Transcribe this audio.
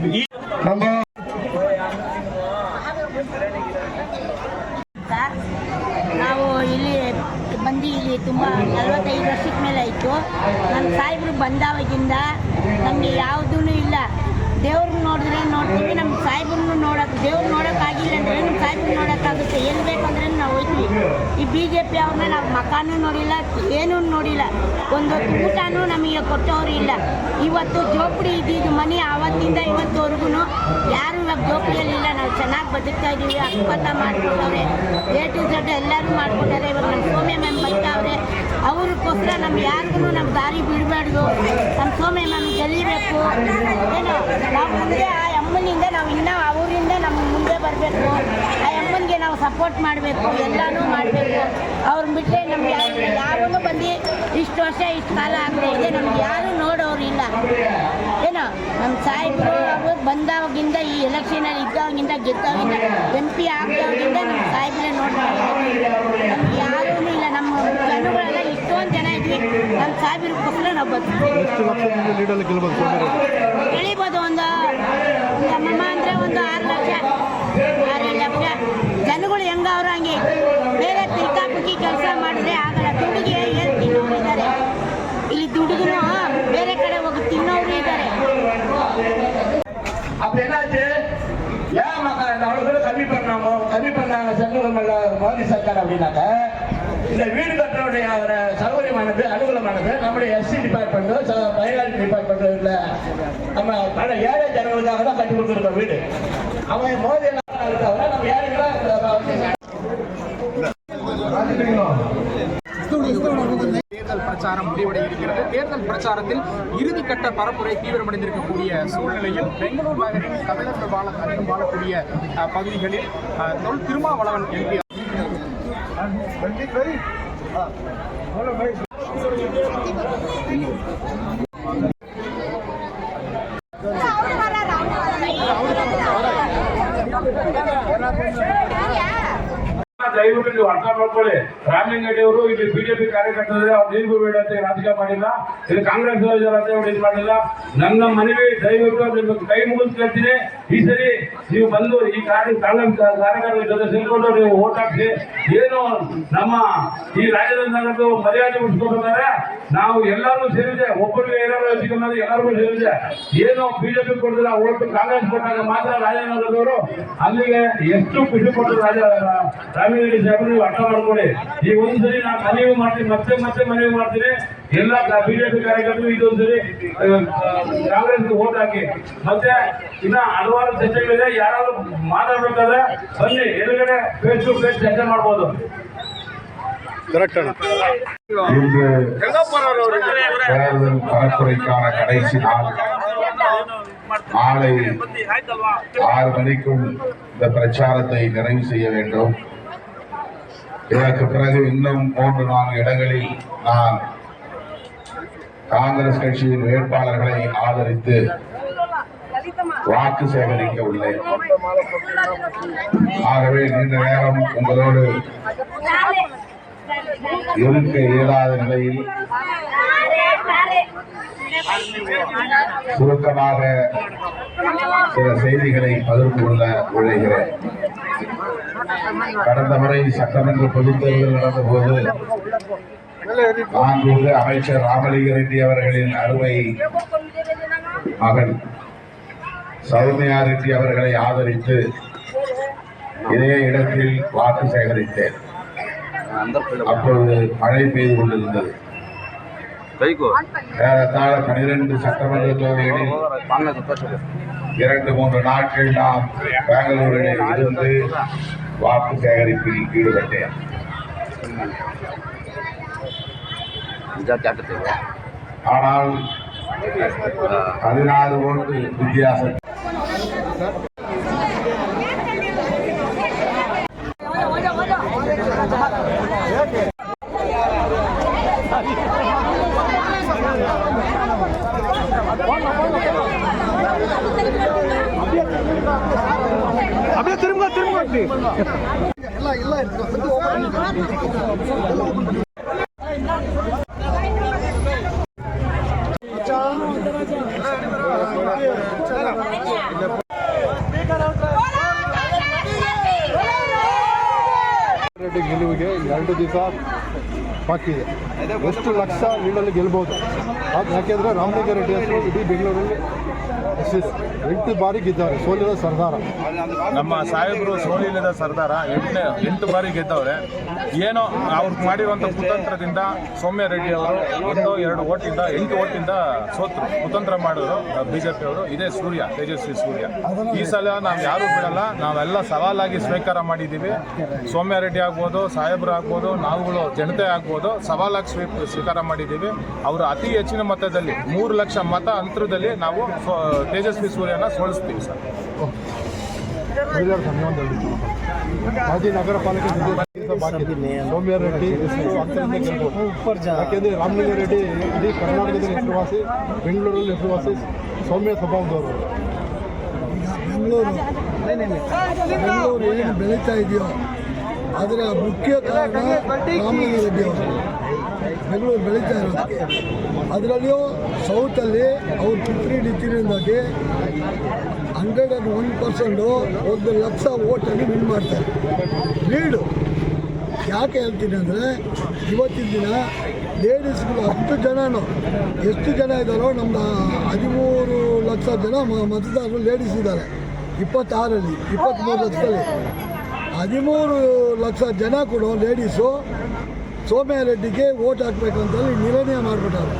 ನಮ್ಮ ನಾವು ಇಲ್ಲಿ ಬಂದು ಇಲ್ಲಿ ತುಂಬ ನಲವತ್ತೈದು ವರ್ಷದ ಮೇಲೆ ಆಯಿತು. ನಮ್ಮ ಸಾಹೇಬರು ಬಂದಾವಾಗಿಂದ ನಮಗೆ ಯಾವುದೂ ಇಲ್ಲ. ದೇವ್ರನ್ನ ನೋಡಿದ್ರೆ ನೋಡ್ತೀವಿ ನಮ್ಮ ಸಾಹೇಬ್ರನ್ನು ನೋಡೋಕೆ ದೇವ್ರು ನೋಡೋಕ್ಕಾಗಿ ನೋಡೋಕ್ಕಾಗುತ್ತೆ ಎಲ್ಲಿ ಬೇಕಂದ್ರೆ ನಾವು ಹೋಗ್ತೀವಿ. ಈ ಬಿ ಜೆ ಪಿ ಅವ್ರನ್ನ ನಾವು ಮಕಾನೂ ನೋಡಿಲ್ಲ, ಏನೂ ನೋಡಿಲ್ಲ. ಒಂದು ಊಟನೂ ನಮಗೆ ಕೊಟ್ಟವರು ಇಲ್ಲ. ಇವತ್ತು ಜೋಪಡಿ ಇದ್ದಿದ್ದು ಮನೆ ಆವತ್ತಿಂದ ಇವತ್ತುವರೆಗೂ ಯಾರು ಇವಾಗ ಜೋಪಡಿಯಲ್ಲಿ ಇಲ್ಲ. ನಾವು ಚೆನ್ನಾಗಿ ಬದುಕ್ತಾ ಇದ್ದೀವಿ. ಅಕ್ಕಪಕ್ಕ ಮಾಡ್ಕೊಟ್ಟವ್ರೆ. ಎ ಟು ಝಡ್ ಎಲ್ಲರೂ ಮಾಡಿಕೊಟ್ಟಾರೆ ಇವಾಗ ನಮ್ಮ ಸೋಮ್ಯ ಮ್ಯಾಮ್ ಬರ್ತಾವ್ರೆ. ಅವ್ರಿಗೋಸ್ಕರ ನಮ್ಮ ಯಾರಿಗೂ ನಮ್ಮ ದಾರಿ ಬಿಡಬಾರ್ದು. ನಮ್ಮ ಸೋಮ್ಯ ಮ್ಯಾಮ್ ಗೆಲ್ಲಬೇಕು. ಏನೋ, ನಾವು ಮುಂದೆ ಆ ಅಮ್ಮನಿಂದ ನಾವು ಇನ್ನೂ ಅವರಿಂದ ನಮ್ಮ ಮುಂದೆ ಬರಬೇಕು. ನಾವು ಸಪೋರ್ಟ್ ಮಾಡಬೇಕು ಎಲ್ಲನೂ ಮಾಡಬೇಕು. ಅವ್ರನ್ನ ಬಿಟ್ಟರೆ ನಮ್ಗೆ ಯಾರು ಯಾವನು ಬಂದು ಇಷ್ಟು ವರ್ಷ ಇಷ್ಟು ಕಾಲ ಆಗ್ತಾ ಇದೆ ನಮ್ಗೆ ಯಾರು ನೋಡೋರು ಇಲ್ಲ. ಏನೋ ನಮ್ಮ ಸಾಹೇಬರು ಅವರು ಬಂದಾವಾಗಿಂದ ಈ ಎಲೆಕ್ಷನಲ್ಲಿ ಇದ್ದವಾಗಿಂದ ಗೆದ್ದವಾಗಿಂದ ಎಂ ಪಿ ಆಗ್ದವಾಗಿಂದ ನಮ್ಮ ಸಾಹೇಬ್ರೆ ನೋಡ್ತಾರೆ. ನಮ್ಗೆ ಯಾರೂ ಇಲ್ಲ. ನಮ್ಮ ಜನಗಳೆಲ್ಲ ಇಷ್ಟೊಂದು ಜನ ಇದ್ವಿ. ನಮ್ಮ ಸಾಹೇಬ್ರಿಗೋಸ್ಕರ ನಾವು ಬರ್ತೀವಿ ಗೆಳಿಬೋದು ಒಂದು ಬೇರೆ ತಿರ್ಕಾಪುಕ್ಕಿ ಕೆಲಸ ಮಾಡಿದ್ರೆ ಆಗಲ್ಲ ದುಡ್ಡಿಗೆ ಏನು ತಿನ್ನೋರು ಇದ್ದಾರೆ ಇಲ್ಲಿ ದುಡ್ಡಿಗೂ ಬೇರೆ ಕಡೆ ಹೋಗಿ ತಿನ್ನೋರು ಇದ್ದಾರೆ அப்ப என்னாச்சு ஏன் மக்கள் இந்த அவ்வளவு தூரம் கம்மி பண்ணாங்க கம்மி பண்ணாங்க சென்ட்ரல் மோடி சர்க்கார் அப்படின்னாக்க இந்த வீடு கட்டுறவுடைய ஒரு சௌகரியமானது அனுகூலமானது நம்முடைய எஸ்சி டிபார்ட்மெண்ட் மைனாரிட்டி டிபார்ட்மெண்ட் இல்ல நம்ம பல ஏழை ஜனங்களுக்காக தான் கட்டி கொடுத்துருக்கோம் வீடு அவன் மோதி தேர்தல் பிரச்சாரம் முடிவடைய இருக்கிறது. தேர்தல் பிரச்சாரத்தில் இறுதிக்கட்ட பரப்புரை தீவிரமடைந்திருக்கக்கூடிய சூழ்நிலையில் பெங்களூர் நகரில் தமிழர்கள் வாழ அதிகம் வாழக்கூடிய பகுதிகளில் தொல் திருமாவளவன் எம்பி ದಯವಿಟ್ಟು ನೀವು ಅರ್ಥ ಮಾಡ್ಕೊಳ್ಳಿ. ರಾಮಲಿಂಗಡ್ಡಿ ಅವರು ಇಲ್ಲಿ ಬಿಜೆಪಿ ಕಾರ್ಯಕರ್ತರಲ್ಲಿ ಅವ್ರು ನೀರು ಬೇಡ ಅಂತ ರಾಜಕೀಯ ಮಾಡಿಲ್ಲ. ಇಲ್ಲಿ ಕಾಂಗ್ರೆಸ್ ಅಂತ ಇದು ಮಾಡಿಲ್ಲ. ನನ್ನ ಮನವಿ ದಯವಿಟ್ಟು ನಿಮ್ಗೆ ಕೈ ಮುಗಿದು ಕೇಳ್ತೀನಿ. ಈ ಸರಿ ನೀವು ಬಂದು ಈ ಕಾರ್ಯ ಕಾರ್ಯಕರ್ತರ ಜೊತೆ ಸೇರ್ಕೊಂಡು ನೀವು ಓಟ್ ಹಾಕಿ ಏನು ನಮ್ಮ ಈ ರಾಜ್ಯದ ನಗರದ್ದು ಮರ್ಯಾದೆ ಉಳಿಸ್ಕೊಂಡಿದ್ದಾರೆ ನಾವು ಎಲ್ಲರೂ ಸೇರಿದೆ. ಒಬ್ಬರಿಗೆ ಏನಾದ್ರು ಹೆಚ್ಚು ಕಮ್ಮಿ ಆದ್ರೆ ಎಲ್ಲರಿಗೂ ಸೇರಿದೆ. ಏನು ಬಿಜೆಪಿ ಕೊಡಿದ್ರೆ ಓಟು ಕಾಂಗ್ರೆಸ್ ಕೊಟ್ಟಾಗ ಮಾತ್ರ ರಾಜನಗರದವರು ಅಲ್ಲಿಗೆ ಎಷ್ಟು ಖುಷಿ ಕೊಟ್ಟರು ರಾಜ ರಾಮಲಿಂಗಡಿ ಸಾಹೇಬರು ನೀವು ಅರ್ಥ ಮಾಡ್ಕೊಳ್ಳಿ ಈ ಒಂದ್ಸರಿ ನಾನು ಮನವಿ ಮಾಡ್ತೀನಿ ಮತ್ತೆ ಮತ್ತೆ ಮನವಿ ಮಾಡ್ತೀನಿ ಎಲ್ಲ ಬಿಜೆಪಿ ಕಾರ್ಯಕರ್ತರು ಇದೊಂದ್ಸರಿ ಕಾಂಗ್ರೆಸ್ ಓಟ್ ಹಾಕಿ ಮತ್ತೆ ಇನ್ನ ಹಲವಾರು ಚರ್ಚೆಗಳಿದೆ ಯಾರಾದ್ರೂ ಮಾತಾಡ್ಬೇಕಾದ್ರೆ ಬನ್ನಿ ಎದುರುಗಡೆ ಫೇಸ್ ಟು ಫೇಸ್ ಚರ್ಚೆ ಮಾಡ್ಬೋದು ಕರೆಕ್ಟ್ ಅಣ್ಣ இன்று தேர்தல் பரப்புரைக்கான கடைசி நாள் மாலை ஆறு மணிக்குள் இந்த பிரச்சாரத்தை நிறைவு செய்ய வேண்டும் இதற்கு பிறகு இன்னும் மூன்று நான்கு இடங்களில் நான் காங்கிரஸ் கட்சியின் வேட்பாளர்களை ஆதரித்து வாக்கு சேகரிக்க உள்ளேன். ஆகவே நீண்ட நேரம் உங்களோடு இருக்க இயலாத நிலையில் சுருக்கமாக சில செய்திகளை பகிர்ந்து கொள்ள விழைகிறேன். கடந்த முறை சட்டமன்ற பொதுத் தேர்தல் நடந்தபோது மாண்புமிகு அமைச்சர் ராமலிங்க ரெட்டி அவர்களின் அருமை மகன் சௌமியா ரெட்டி அவர்களை ஆதரித்து இதே இடத்தில் வாக்கு சேகரித்தேன். அப்பொழுது மழை பெய்து கொண்டிருந்தது. ஏறத்தாழ பனிரெண்டு சட்டமன்ற தொகுதிகளில் இரண்டு மூன்று நாட்கள் நாம் பெங்களூரில் இருந்து வாக்கு சேகரிப்பில் ஈடுபட்டேன். ஆனால் பதினாறு ஓட்டு வித்தியாசம் ತಿರುಗ ರೆಡಿ ಗೆಲುವಿಗೆ ಎರಡು ದಿವಸ ಬಾಕಿ ಇದೆ. ಎಷ್ಟು ಲಕ್ಷ ಲೀಡಲ್ಲಿ ಗೆಲ್ಬೋದು? ಅದು ಯಾಕೆಂದರೆ ರಾಮಲಿಂಗ ರೆಡ್ಡಿ ಹೆಸರು ಇಡೀ ಬೆಂಗಳೂರಲ್ಲಿ ಎಂಟು ಬಾರಿ ಗೆದ್ದವರು, ಸೋಲಿದ ಸರ್ದಾರ. ನಮ್ಮ ಸಾಹೇಬರು ಸೋಲಿಲ್ಲದ ಸರ್ದಾರ, ಎಂಟನೇ, ಎಂಟು ಬಾರಿ ಗೆದ್ದವ್ರೆ. ಏನೋ ಅವ್ರು ಮಾಡಿರುವಂಥ ಕುತಂತ್ರದಿಂದ ಸೌಮ್ಯ ರೆಡ್ಡಿ ಅವರು ಒಂದು, ಎರಡು ಓಟಿಂದ, ಎಂಟು ಓಟಿಂದ ಸೋತರು, ಕುತಂತ್ರ ಮಾಡಿದ್ರು ಬಿಜೆಪಿ ಅವರು. ಇದೇ ಸೂರ್ಯ, ತೇಜಸ್ವಿ ಸೂರ್ಯ. ಈ ಸಲ ನಾವು ಯಾರು ಬಿಡಲ್ಲ, ನಾವೆಲ್ಲ ಸವಾಲಾಗಿ ಸ್ವೀಕಾರ ಮಾಡಿದ್ದೀವಿ. ಸೌಮ್ಯ ರೆಡ್ಡಿ ಆಗ್ಬೋದು, ಸಾಹೇಬರು ಆಗ್ಬೋದು, ನಾವುಗಳು ಜನತೆ ಆಗ್ಬೋದು, ಸವಾಲಾಗಿ ಸ್ವೀ ಸ್ವೀಕಾರ ಮಾಡಿದ್ದೀವಿ. ಅವರು ಅತಿ ಹೆಚ್ಚಿನ ಮತದಲ್ಲಿ ಮೂರು ಲಕ್ಷ ಮತ ಅಂತರದಲ್ಲಿ ನಾವು ಸ್ವ- ತೇಜಸ್ವಿ ಸೂರ್ಯನ ಸೋಲಿಸ್ತೀವಿ ಸರ್. ಮಾಜಿ ನಗರ ಪಾಲಿಕೆ. ಸೌಮ್ಯ ರೆಡ್ಡಿ ಯಾಕೆಂದರೆ ರಾಮಲಿಂಗ ರೆಡ್ಡಿ ಇಡೀ ಕರ್ನಾಟಕದಲ್ಲಿ ಹೆಸರುವಾಸಿ ಬೆಂಗಳೂರಲ್ಲಿ ಹೆಸರುವಾಸಿ ಸೌಮ್ಯ ಸ್ವಭಾವದವರು. ಬೆಂಗಳೂರು ಬೆಂಗಳೂರು ಏನು ಬೆಳೀತಾ ಇದೆಯೋ, ಆದರೆ ಮುಖ್ಯ ಕಾರಣ ರಾಮಲಿಂಗ ರೆಡ್ಡಿ ಅವರು. ಬೆಂಗಳೂರು ಬೆಳೀತಾ ಇರೋದಕ್ಕೆ. ಅದರಲ್ಲಿಯೂ ಸೌತಲ್ಲಿ ಅವ್ರ ಪುತ್ರಿ ನಿಟ್ಟಿನಿಂದಾಗಿ ಹಂಡ್ರೆಡ್ ಆ್ಯಂಡ್ ಒನ್ ಪರ್ಸೆಂಟು ಒಂದು ಲಕ್ಷ ಓಟನ್ನು ವಿನ್ ಮಾಡ್ತಾರೆ. ಲೀಡು. ಯಾಕೆ ಹೇಳ್ತೀನಿ ಅಂದರೆ ಇವತ್ತಿನ ದಿನ ಲೇಡೀಸ್ಗಳು ಹತ್ತು ಜನನು, ಎಷ್ಟು ಜನ ಇದ್ದಾರೋ ನಮ್ಮದು ಹದಿಮೂರು ಲಕ್ಷ ಜನ ಮತದಾರರು ಲೇಡೀಸ್ ಇದ್ದಾರೆ. ಇಪ್ಪತ್ತಾರಲ್ಲಿ ಇಪ್ಪತ್ತ್ಮೂರು ಲಕ್ಷದಲ್ಲಿ. ಹದಿಮೂರು ಲಕ್ಷ ಜನ ಕೂಡ ಲೇಡೀಸು ಸೋಮ್ಯ ರೆಡ್ಡಿಗೆ ಓಟ್ ಹಾಕ್ಬೇಕಂತೇಳಿ ನಿರ್ಣಯ ಮಾಡಿಬಿಟ್ಟಾರೆ.